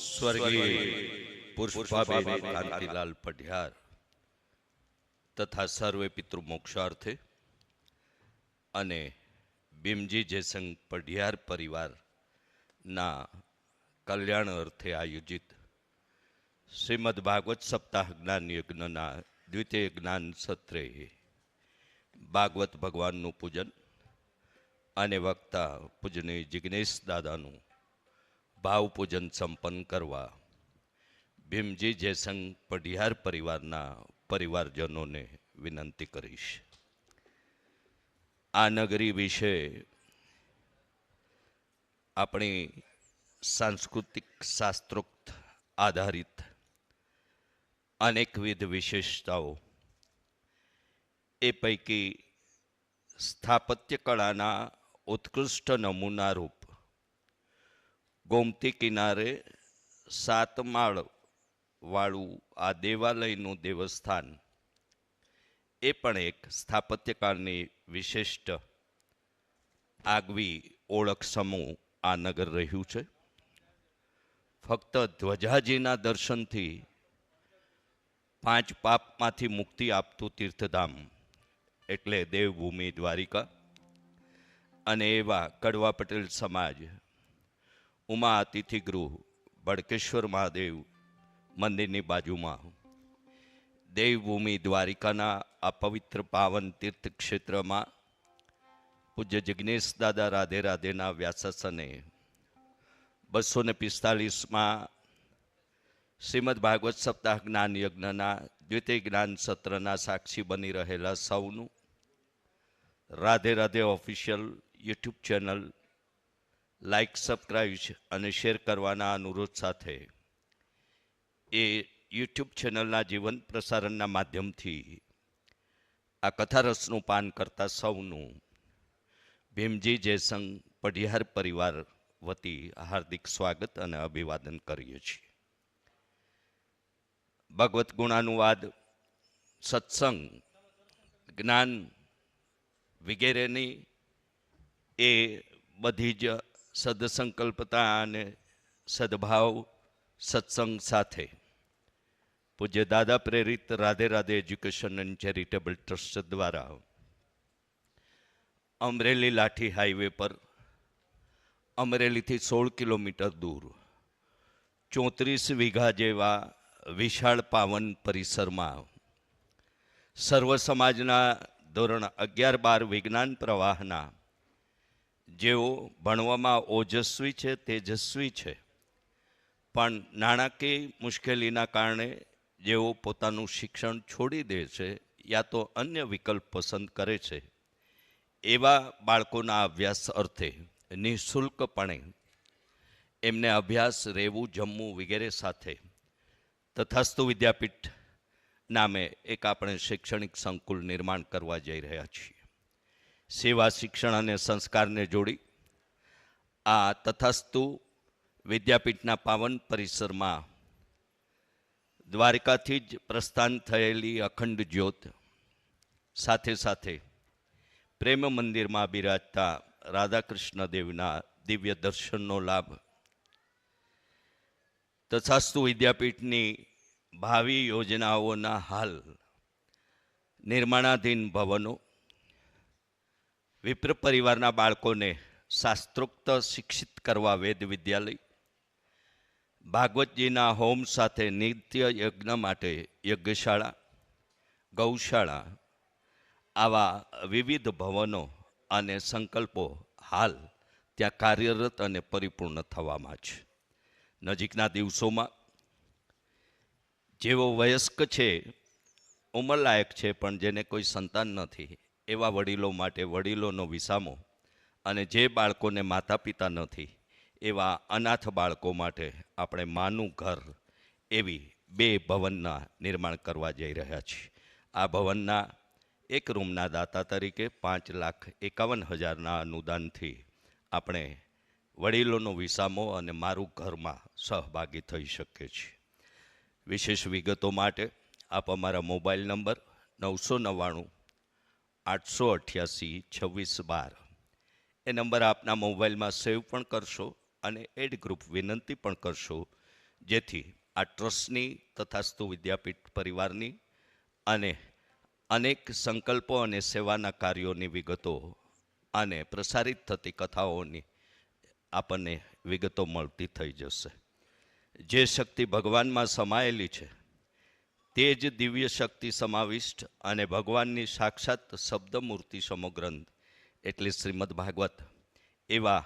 સ્વર્ગીય પુષ્પાબેન કાંતિલાલ પઢિયાર તથા સર્વે પિતૃ મોક્ષાર્થે અને ભીમજી જયસંગ પઢિયાર પરિવારના કલ્યાણ અર્થે આયોજિત શ્રીમદ ભાગવત સપ્તાહ જ્ઞાન યજ્ઞના દ્વિતીય જ્ઞાન સત્રે ભાગવત ભગવાનનું પૂજન અને વક્તા પૂજનીય જિગ્નેશ દાદાનું ભાવ પૂજન સંપન્ન કરવા. ભીમજી જયસંગ પઢિયાર પરિવારના પરિવારજનોને વિનંતી કરીશ. આ નગરી વિશે આપણી સાંસ્કૃતિક શાસ્ત્રોક્ત આધારિત અનેકવિધ વિશેષતાઓ એ પૈકી સ્થાપત્ય કળાના ઉત્કૃષ્ટ નમૂના રૂપ ગોમતી કિનારે સાત માળ વાળું આ દેવાલયનું દેવસ્થાન. એ પણ એક સ્થાપત્યકાળની વિશિષ્ટ આગવી ઓળખ સમૂહ આ નગર રહ્યું છે. ફક્ત ધ્વજાજીના દર્શનથી પાંચ પાપમાંથી મુક્તિ આપતું તીર્થધામ એટલે દેવભૂમિ દ્વારિકા. અને એવા કડવા પટેલ સમાજ ઉમા અતિથિ ગૃહ ભડકેશ્વર મહાદેવ મંદિરની બાજુમાં દેવભૂમિ દ્વારિકાના આ પવિત્ર પાવન તીર્થ ક્ષેત્રમાં પૂજ્ય જિજ્ઞેશ દાદા રાધે રાધેના વ્યાસાસને બસો ને પિસ્તાલીસમાં શ્રીમદ ભાગવત સપ્તાહ જ્ઞાન યજ્ઞના દ્વિતીય જ્ઞાન સત્રના સાક્ષી બની રહેલા સૌનું Radhe Radhe official YouTube channel like subscribe અને શેર કરવાના અનુરોધ સાથે. એ યુટ્યુબ ચેનલના જીવંત પ્રસારણના માધ્યમથી આ કથારસનું પાન કરતા સૌનું ભીમજી જયસંગ પઢિયાર પરિવાર વતી હાર્દિક સ્વાગત અને અભિવાદન કરીએ છીએ. ભગવત ગુણાનુવાદ, સત્સંગ, જ્ઞાન વગેરેની એ બધી જ સદસંકલ્પતા અને સદભાવ સત્સંગ સાથે. પૂજ્ય દાદા પ્રેરિત Radhe Radhe education and charitable trust દ્વારા અમરેલી લાઠી હાઈવે પર અમરેલીથી સોળ કિલોમીટર દૂર ચોત્રીસ વીઘા જેવા વિશાળ પાવન પરિસરમાં સર્વ સમાજના ધોરણ અગિયાર બાર વિજ્ઞાન પ્રવાહના જેઓ ભણવામાં ઓજસ્વી છે, તેજસ્વી છે. પણ નાણાકીય મુશ્કેલીના કારણે જેઓ પોતાનું શિક્ષણ છોડી દે છે યા તો અન્ય વિકલ્પ પસંદ કરે છે, એવા બાળકોના અભ્યાસ અર્થે નિઃશુલ્કપણે એમને અભ્યાસ, રહેવું, જમવું વગેરે સાથે. તથાસ્તુ વિદ્યાપીઠ નામે એક આપણે શૈક્ષણિક સંકુલ નિર્માણ કરવા જઈ રહ્યા છીએ. સેવા, શિક્ષણ અને સંસ્કારને જોડી આ તથાસ્તુ વિદ્યાપીઠના પાવન પરિસરમાં દ્વારકાથી જ પ્રસ્થાન થયેલી અખંડ જ્યોત સાથે સાથે પ્રેમ મંદિરમાં બિરાજતા રાધાકૃષ્ણ દેવના દિવ્ય દર્શનનો લાભ તથાસ્તુ વિદ્યાપીઠની ભાવિ યોજનાઓના હાલ નિર્માણાધીન ભવનો વિપ્ર પરિવારના બાળકોને શાસ્ત્રોક્ત શિક્ષિત કરવા વેદ વિદ્યાલય, ભાગવતજીના હોમ સાથે નિત્ય યજ્ઞ માટે યજ્ઞશાળા, ગૌશાળા, આવા વિવિધ ભવનો અને સંકલ્પો હાલ ત્યાં કાર્યરત અને પરિપૂર્ણ થવામાં છે. નજીકના દિવસોમાં જેઓ વયસ્ક છે, ઉંમરલાયક છે, પણ જેને કોઈ સંતાન નથી એવા વડીલો માટે વડીલોનો વિસામો અને જે બાળકોને માતા પિતા નથી, એવા અનાથ બાળકો માટે આપણે માનું ઘર એવી બે ભવનના નિર્માણ કરવા જઈ રહ્યા છીએ. આ ભવનના એક રૂમના દાતા તરીકે પાંચ લાખ એકાવન હજારના અનુદાનથી આપણે વડીલોનો વિસામો અને મારું ઘરમાં સહભાગી થઈ શકીએ છીએ. વિશેષ વિગતો માટે આપ અમારા મોબાઈલ નંબર નવસો નવ્વાણું આઠસો અઠ્યાસી છવ્વીસ બાર. એ નંબર આપના મોબાઈલમાં સેવ પણ કરશો અને એડ ગ્રુપ વિનંતી પણ કરશો, જેથી આ ટ્રસ્ટની તથાસ્તુ વિદ્યાપીઠ પરિવારની અને અનેક સંકલ્પો અને સેવાના કાર્યોની વિગતો અને પ્રસારિત થતી કથાઓની આપણને વિગતો મળતી થઈ જશે. જે શક્તિ ભગવાનમાં સમાયેલી છે તે જ દિવ્ય શક્તિ સમાવિષ્ટ અને ભગવાનની સાક્ષાત શબ્દમૂર્તિ સમગ્રંથ. એટલે શ્રીમદ ભાગવત. એવા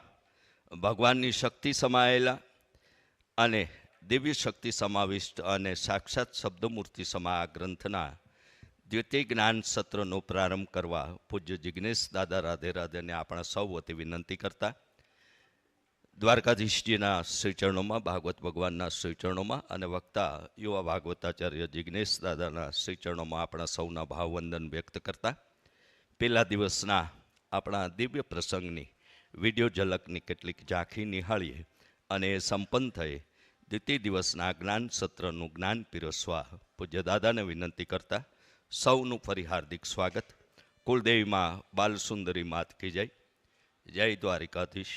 ભગવાનની શક્તિ સમાયેલા અને દિવ્ય શક્તિ સમાવિષ્ટ અને સાક્ષાત શબ્દમૂર્તિ સમા આ ગ્રંથના દ્વિતીય જ્ઞાન સત્રનો પ્રારંભ કરવા પૂજ્ય જિજ્ઞેશ દાદા રાધે રાધેને આપણા સૌ વતી વિનંતી કરતા દ્વારકાધીશજીના શ્રીચરણોમાં, ભાગવત ભગવાનના શ્રીચરણોમાં અને વક્તા યુવા ભાગવતાચાર્ય જિજ્ઞેશ દાદાના શ્રીચરણોમાં આપણા સૌના ભાવવંદન વ્યક્ત કરતા. પહેલા દિવસના આપણા દિવ્ય પ્રસંગની વીડિયો ઝલકની કેટલીક ઝાંખી નિહાળીએ અને એ સંપન્ન થઈ દ્વિતીય દિવસના જ્ઞાન સત્રનું જ્ઞાન પીરસવા પૂજ્ય દાદાને વિનંતી કરતા સૌનું ફરી હાર્દિક સ્વાગત. કુલદેવીમાં બાલસુંદરી માત કી જય. જય દ્વારિકાધીશ.